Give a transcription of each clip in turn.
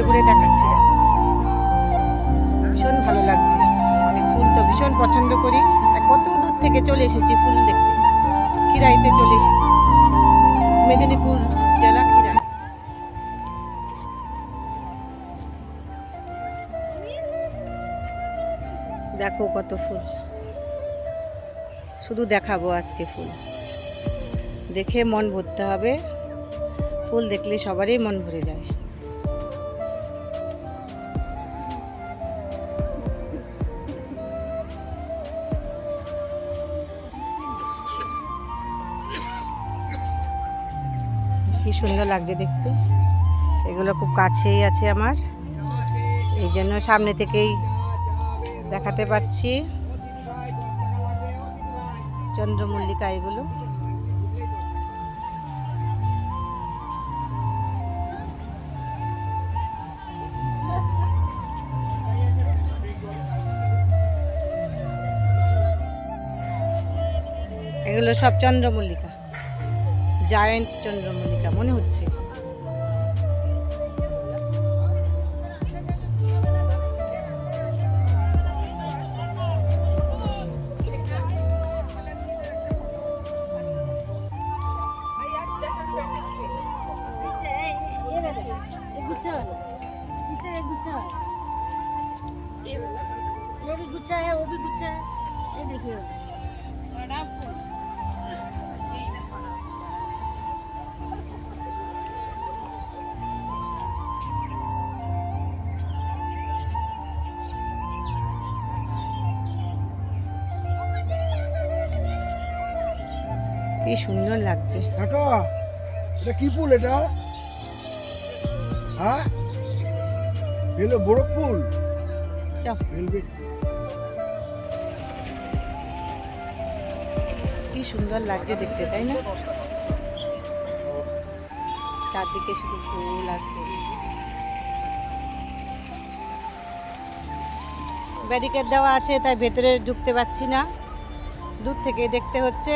ঘুরে ঘুরে দেখাচ্ছি ভীষণ ভালো লাগছে। আমি ফুল তো ভীষণ পছন্দ করি। কত দূর থেকে চলে এসেছি ফুল দেখতে। খিরাইতে চলে এসেছি। মেদিনীপুর জেলা খিরাই দেখো কত ফুল। শুধু দেখাবো আজকে ফুল। দেখে মন ভরতে হবে। ফুল দেখলে সবারই মন ভরে যায়। কি সুন্দর লাগছে দেখতে। এগুলো খুব কাছেই আছে আমার। এই জন্য সামনে থেকেই দেখাতে পাচ্ছি। চন্দ্রমল্লিকা এগুলো। এগুলো সব চন্দ্রমল্লিকা। জায়েন্ট চন্দ্রমল্লিকা মনে হচ্ছে ये गुच्छा है किसका ये गुच्छा है ये भी गुच्छा है वो भी गुच्छा है ये देखिए কি সুন্দর লাগছে। এটা কি ফুল এটা? হ্যাঁ? এলো বড় ফুল। কি সুন্দর লাগছে দেখতে তাই না? চারদিকে শুধু ফুল আর ফুল। ব্যারিকেড দেওয়া আছে তাই ভেতরে ঢুকতে পারছি না। দূর থেকে দেখতে হচ্ছে।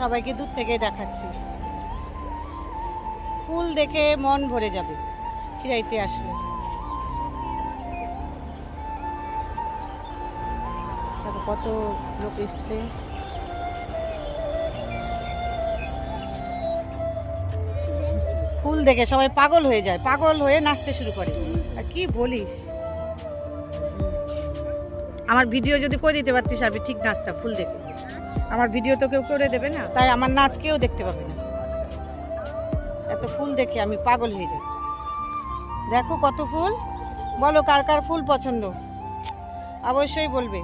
সবাইকে দূর থেকে দেখাচ্ছি। ফুল দেখে মন ভরে যাবে। খিরাইতে আসলে। কত লোক এসছে। ফুল দেখে সবাই পাগল হয়ে যায়, পাগল হয়ে নাচতে শুরু করে। আর কি বলিস? আমার ভিডিও যদি করে দিতে পারতিস, আমি ঠিক নাচতাম ফুল দেখে। আমার ভিডিও তো কেউ করে দেবে না। তাই আমার নাচ কেউ দেখতে পাবে না। এত ফুল দেখে আমি পাগল হয়ে যাই। দেখো কত ফুল। বলো কার কার ফুল পছন্দ? অবশ্যই বলবে।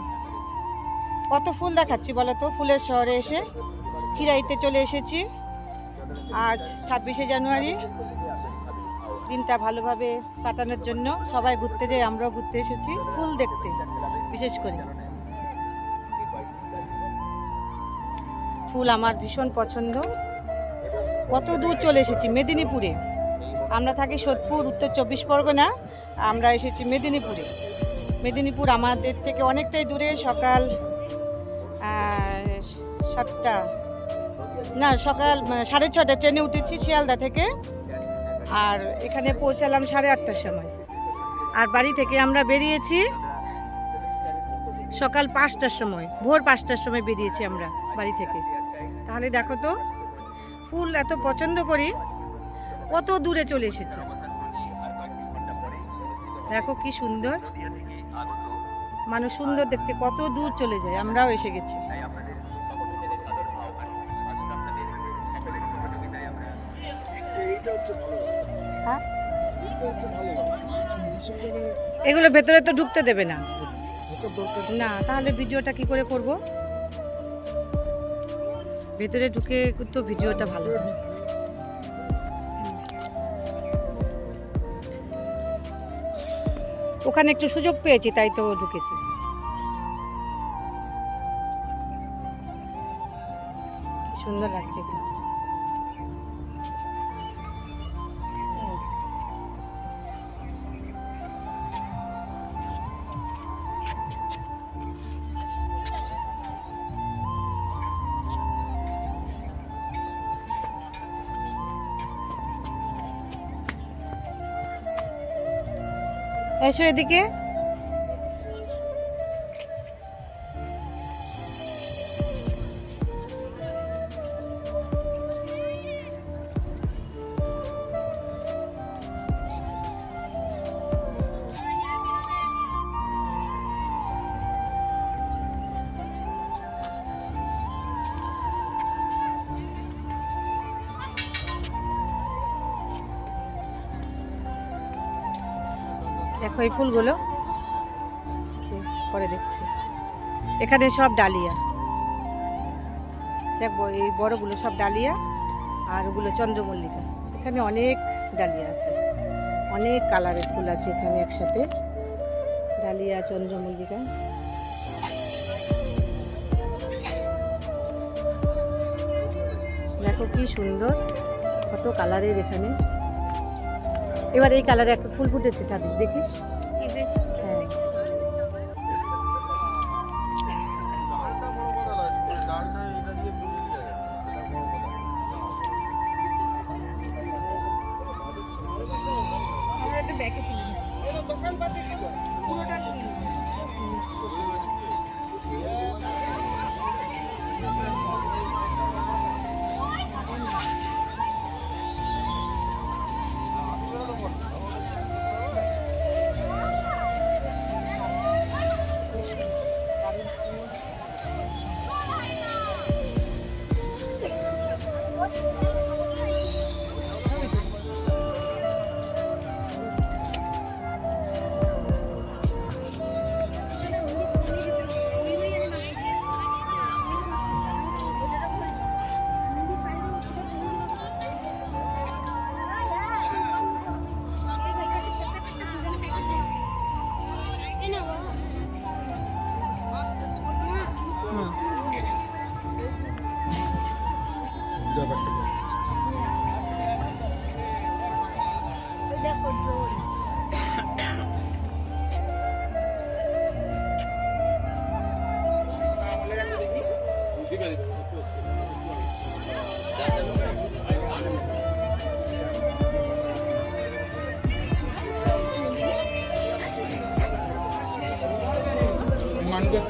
কত ফুল দেখাচ্ছি বলো তো? ফুলের শহরে এসে খিরাইতে চলে এসেছি। আজ ছাব্বিশে জানুয়ারি। দিনটা ভালোভাবে কাটানোর জন্য সবাই ঘুরতে যাই আমরাও ঘুরতে এসেছি। ফুল দেখতে, বিশেষ করে। ফুল আমার ভীষণ পছন্দ। কত দূর চলে এসেছি? মেদিনীপুরে। আমরা থাকি সোদপুর, উত্তর চব্বিশ পরগনা। আমরা এসেছি মেদিনীপুরে। মেদিনীপুর আমাদের থেকে অনেকটাই দূরে, সকাল সাতটা। না, সকাল মানে সাড়ে ছটা ট্রেনে উঠেছি শিয়ালদা থেকে। আর এখানে পৌঁছালাম সাড়ে আটটার সময়। আর বাড়ি থেকে আমরা বেরিয়েছি সকাল পাঁচটার সময়, ভোর পাঁচটার সময় বেরিয়েছি আমরা বাড়ি থেকে। তাহলে দেখো তো, ফুল এত পছন্দ করি কত দূরে চলে এসেছি। দেখো কি সুন্দর। মানুষ সুন্দর দেখতে, কত দূর চলে যায়, আমরাও এসে গেছি। এগুলো ভেতরে তো ঢুকতে দেবে না। না, তাহলে ভিডিওটা কি করে করব? ভেতরে ঢুকে তো ভিডিওটা ভালো হবে। ওখানে একটু সুযোগ পেয়েছি, তাই তো ঢুকেছি সুন্দর লাগছে এখানে। এসো এদিকে। দেখো এই ফুলগুলো পরে দেখছি। এখানে সব ডালিয়া। দেখব এই বড়গুলো সব ডালিয়া আর ওগুলো চন্দ্রমল্লিকা। এখানে অনেক ডালিয়া আছে। অনেক কালারের ফুল আছে এখানে একসাথে। ডালিয়া, চন্দ্রমল্লিকা। দেখো কি সুন্দর, কত কালারের এখানে। এবার এই কালারে একটা ফুল ফুটেছে চাঁদের দেখিস?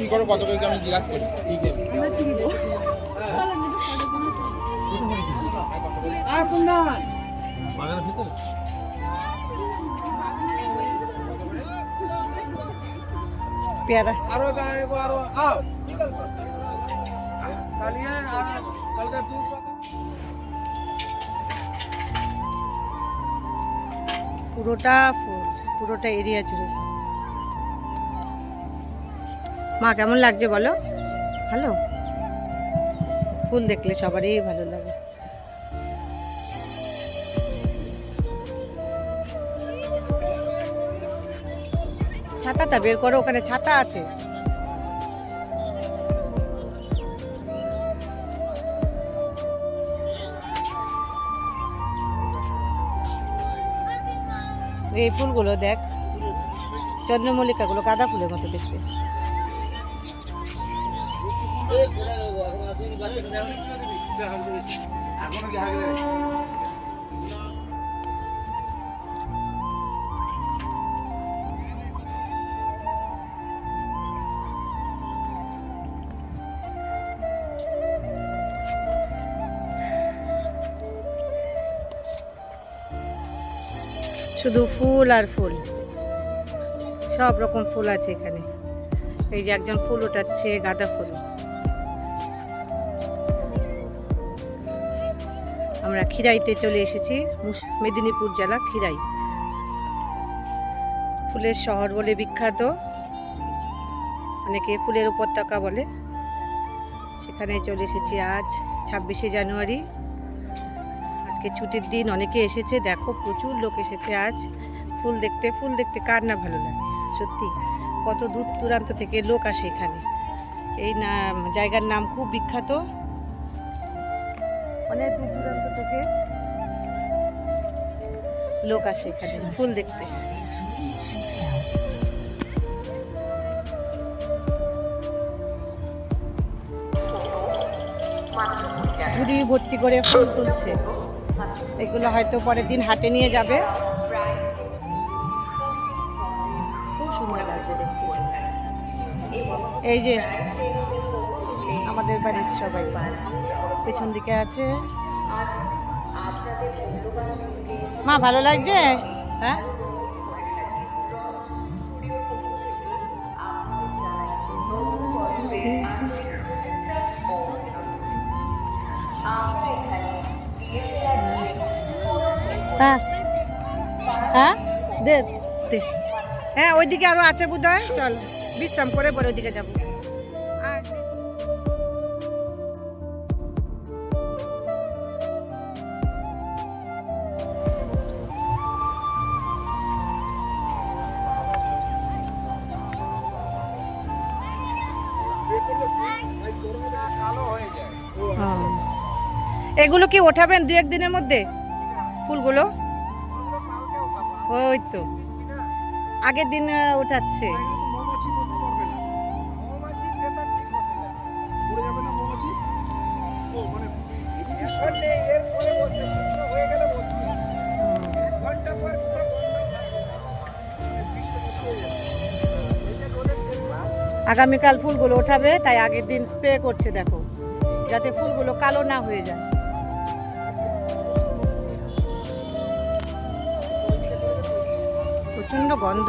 কি করো কত কেজি আমি জিজ্ঞাসা করি। ঠিক আছে বাগানের ভিতরে? পেয়ারা। আরও গায়ে আরও। আও। কালিয়ে আর কালকে দুধ পুরোটা ফুল পুরোটা এরিয়া জুড়ে। মা, কেমন লাগছে বলো? ভালো? ফুল দেখলে সবারই ভালো লাগে। ছাতাটা বের করো, ওখানে ছাতা আছে। এই ফুলগুলো দেখ, চন্দ্রমল্লিকাগুলো গাঁদা ফুলের মতো দেখতে। শুধু ফুল আর ফুল। সব রকম ফুল আছে এখানে। এই যে একজন ফুল ওঠাচ্ছে গাঁদা ফুল। আমরা খিরাইতে চলে এসেছি মেদিনীপুর জেলা খিরাই। ফুলের শহর বলে বিখ্যাত, অনেকে ফুলের উপত্যকা বলে। সেখানে চলে এসেছি আজ, ছাব্বিশে জানুয়ারি। আজকে ছুটির দিন, অনেকে এসেছে, দেখো প্রচুর লোক এসেছে আজ। ফুল দেখতে ফুল দেখতে কার না ভালো লাগে, সত্যি। কত দূর দূরান্ত থেকে লোক আসে এখানে। এই না, জায়গার নাম খুব বিখ্যাত। অনেক দূর দূরান্ত থেকে লোক আসে এখানে, ফুল দেখতে। ঝুড়ি ভর্তি করে ফুল তুলছে। এগুলো হয়তো পরের দিন হাটে নিয়ে যাবে। খুব সুন্দর লাগছে দেখতে। এই যে আমাদের বাড়ির সবাই পেছন দিকে আছে। মা, ভালো লাগছে? হ্যাঁ? হ্যাঁ। হ্যাঁ? দে হ্যাঁ ওইদিকে আরও আছে বোধ হয় চল, বিশ্রাম করে পরে ওইদিকে যাব। এগুলো কি ওঠাবেন দু একদিনের মধ্যে? ফুলগুলো? ওই তো। আগের দিন ওঠাচ্ছে। আগামীকাল ফুলগুলো ওঠাবে, তাই আগের দিন স্প্রে করছে, দেখো। যাতে ফুলগুলো কালো না হয়ে যায়। প্রচণ্ড গন্ধ।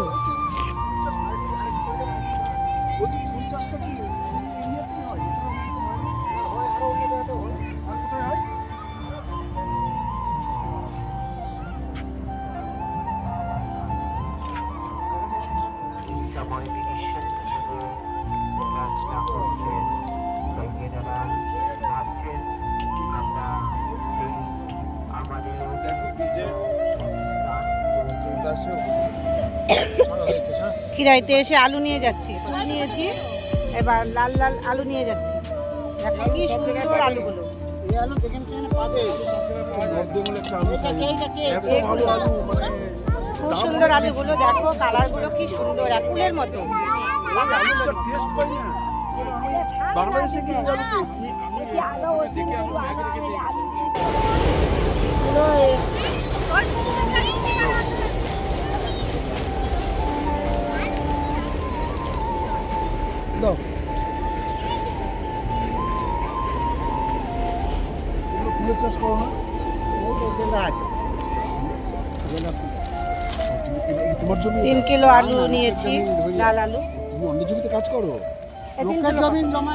খিরাইতে এসে আলু নিয়ে যাচ্ছি। ফুল নিয়েছি এবার লাল লাল আলু নিয়ে যাচ্ছি। দেখো কি সুন্দর আলুগুলো। মানে খুব সুন্দর আলুগুলো দেখো কালারগুলো কি সুন্দর আর ফুলের মতো বাংলাদেশে কি আলু দাও ফুলের চাষ করো না? তোমার জমি তিন কিলো আলু নিয়েছি লাল আলু। তুমি অন্য জমিতে কাজ করো? কিলো। জমি জমা